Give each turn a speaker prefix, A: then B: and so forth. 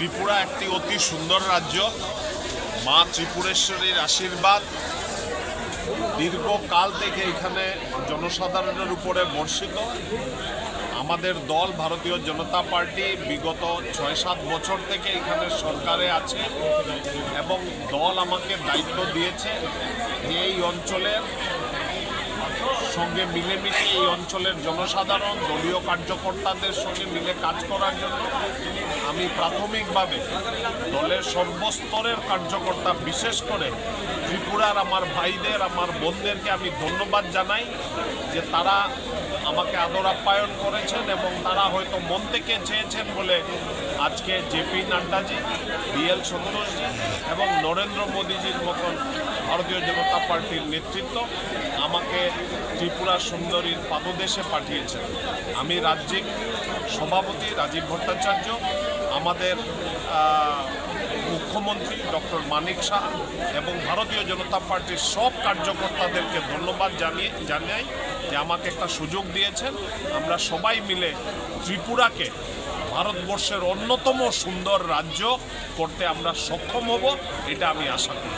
A: ত্রিপুরা একটি অতি সুন্দর রাজ্য। মা ত্রিপুরেশ্বরীর আশীর্বাদ। দীর্ঘকাল থেকে এখানে জনসাধারণের উপরে বর্ষিত। আমাদের দল, ভারতীয় জনতা পার্টি, বিগত ছয় সাত বছর থেকে এখানে সরকারে আছে এবং দল আমাকে দায়িত্ব দিয়েছে। এই অঞ্চলের সঙ্গে মিলেমিশে এই অঞ্চলের জনসাধারণ, দলীয় কার্যকর্তাদের সঙ্গে মিলে কাজ করার জন্য আমি প্রাথমিকভাবে দলের সর্বস্তরের কার্যকর্তা, বিশেষ করে ত্রিপুরার আমার ভাইদের, আমার বোনদেরকে আমি ধন্যবাদ জানাই যে তারা আমাকে আদর আপ্যায়ন করেছেন এবং তারা হয়তো মন থেকে চেয়েছেন বলে আজকে জেপি নাড্ডাজি বিএল সন্তোষজি এবং নরেন্দ্র মোদীজির মতন ভারতীয় জনতা পার্টির নেতৃত্ব আমাকে ত্রিপুরা সুন্দরীর পাদদেশে পাঠিয়েছেন। আমি রাজ্যিক সভাপতি রাজীব ভট্টাচার্য, আমাদের মুখ্যমন্ত্রী ডক্টর মানিক শাহ এবং ভারতীয় জনতা পার্টির সব কার্যকর্তাদেরকে ধন্যবাদ জানিয়ে জানাই যে আমাকে একটা সুযোগ দিয়েছেন। আমরা সবাই মিলে ত্রিপুরাকে ভারতবর্ষের অন্যতম সুন্দর রাজ্য করতে আমরা সক্ষম হব, এটা আমি আশা করি।